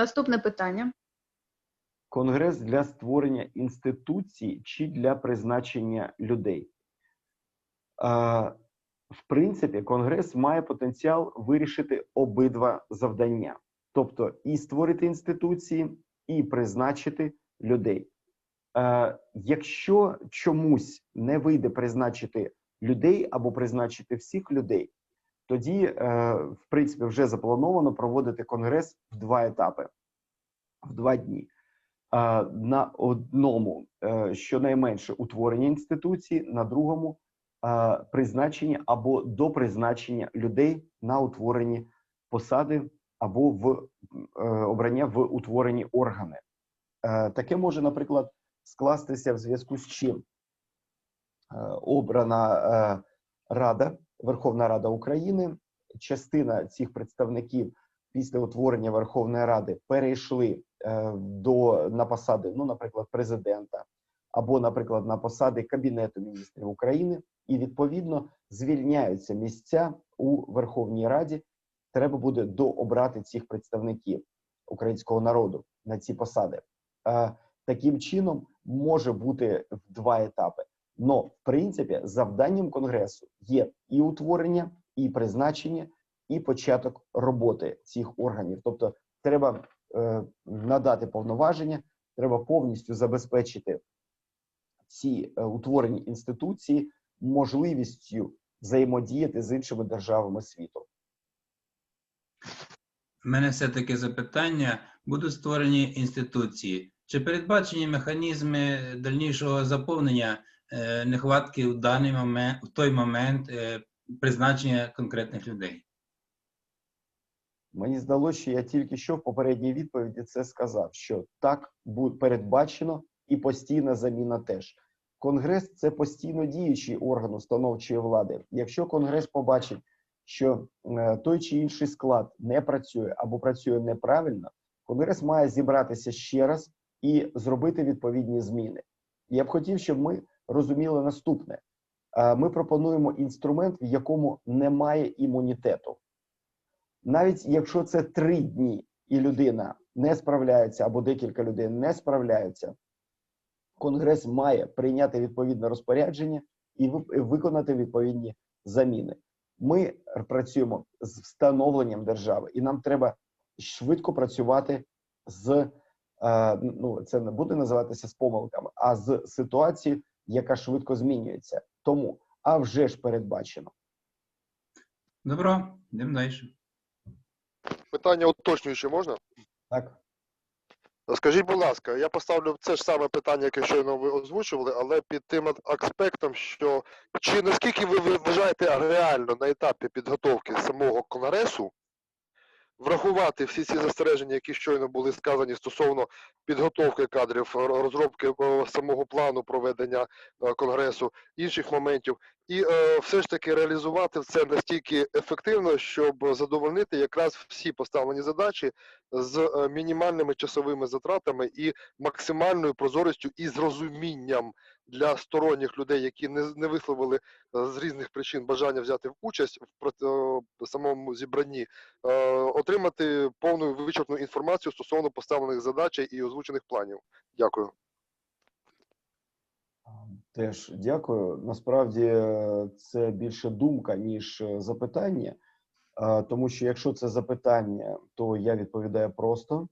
Наступне питання. Конгрес для створення інституцій чи для призначення людей. В принципі, Конгрес має потенціал вирішити обидва завдання, тобто і створити інституції, і призначити людей. Якщо чомусь не вийде призначити людей або призначити всіх людей, тоді, е, в принципі, вже заплановано проводити конгрес в два етапи, в два дні. Е, На одному е, щонайменше утворення інституції, на другому призначення або до призначення людей на утворені посади або в обрання в утворені органи. Таке може, наприклад, скластися в зв'язку з чим обрана Рада, Верховна Рада України. Частина цих представників після утворення Верховної Ради перейшли е, до на посади, ну, наприклад, президента, або, наприклад, на посади Кабінету міністрів України, і відповідно звільняються місця у Верховній Раді. Треба буде дообрати цих представників українського народу на ці посади. Е, Таким чином може бути в два етапи. Но в принципі завданням конгресу є і утворення, і призначення, і початок роботи цих органів. Тобто, треба е, надати повноваження, треба повністю забезпечити ці е, утворені інституції можливістю взаємодіяти з іншими державами світу. У мене все-таки запитання: будуть створені інституції. Чи передбачені механізми дальнішого заповнення нехватки в даний момент, в той момент е, призначення конкретних людей? Мені здалося, що я тільки що в попередній відповіді це сказав: що так передбачено і постійна заміна теж. Конгрес це постійно діючий орган установчої влади. Якщо конгрес побачить, що е, той чи інший склад не працює або працює неправильно, конгрес має зібратися ще раз і зробити відповідні зміни. Я б хотів, щоб ми розуміли наступне: Е, ми пропонуємо інструмент, в якому немає імунітету навіть якщо це три дні і людина не справляється, або декілька людей не справляються, Конгрес має прийняти відповідне розпорядження і виконати відповідні заміни. Ми працюємо з встановленням держави, і нам треба швидко працювати з е, ну це не буде називатися з помилками, а з ситуацією, яка швидко змінюється. Тому а вже ж передбачено. Добро, йдемо далі. Питання уточнююче можна? Так. Скажіть, будь ласка, я поставлю це ж саме питання, яке щойно ви озвучували, але під тим аспектом, що чи наскільки ви ви вважаєте реально на етапі підготовки самого конгресу врахувати всі ці застереження, які щойно були сказані стосовно підготовки кадрів, розробки е, самого плану проведення е, конгресу, інших моментів, і е, все ж таки реалізувати це настільки ефективно, щоб задовольнити якраз всі поставлені задачі з мінімальними часовими затратами і максимальною прозорістю і зрозумінням для сторонніх людей, які не, не висловили е, з різних причин бажання взяти участь в е, самому зібранні, е, отримати повну вичерпну інформацію стосовно поставлених задач і озвучених планів. Дякую. Теж дякую. Насправді це більше думка, ніж запитання. Тому що якщо це запитання, то я відповідаю просто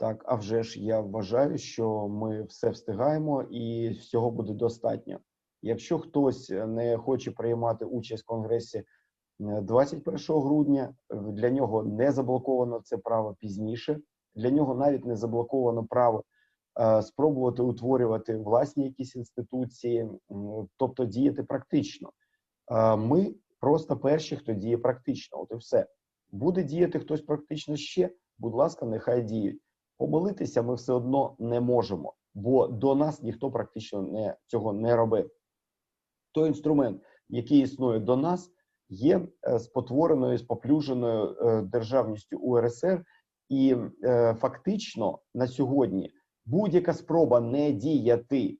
так. А вже ж я вважаю, що ми все встигаємо і всього буде достатньо. Якщо хтось не хоче приймати участь в конгресі е, 21 грудня, е, для нього не заблоковано це право пізніше. Для нього навіть не заблоковано право е, спробувати утворювати власні якісь інституції, тобто діяти практично. Е, Ми просто перші, хто діє практично. От і все. Буде діяти хтось практично ще, будь ласка, нехай діють. Помилитися ми все одно не можемо, бо до нас ніхто практично не, цього не робив. Той інструмент, який існує до нас, є е, спотвореною, споплюженою е, державністю УРСР, і е, фактично на сьогодні будь-яка спроба не діяти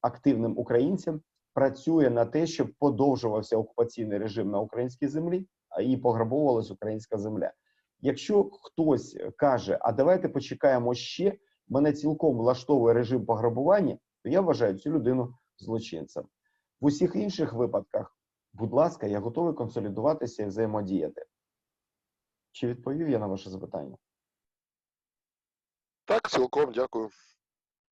активним українцям працює на те, щоб подовжувався окупаційний режим на українській землі, і пограбовувалась українська земля. Якщо хтось каже, а давайте почекаємо ще, мене цілком влаштовує режим пограбування, то я вважаю цю людину злочинцем. В усіх інших випадках, будь ласка, я готовий консолідуватися і взаємодіяти. Чи відповів я на ваше запитання? Так, цілком дякую.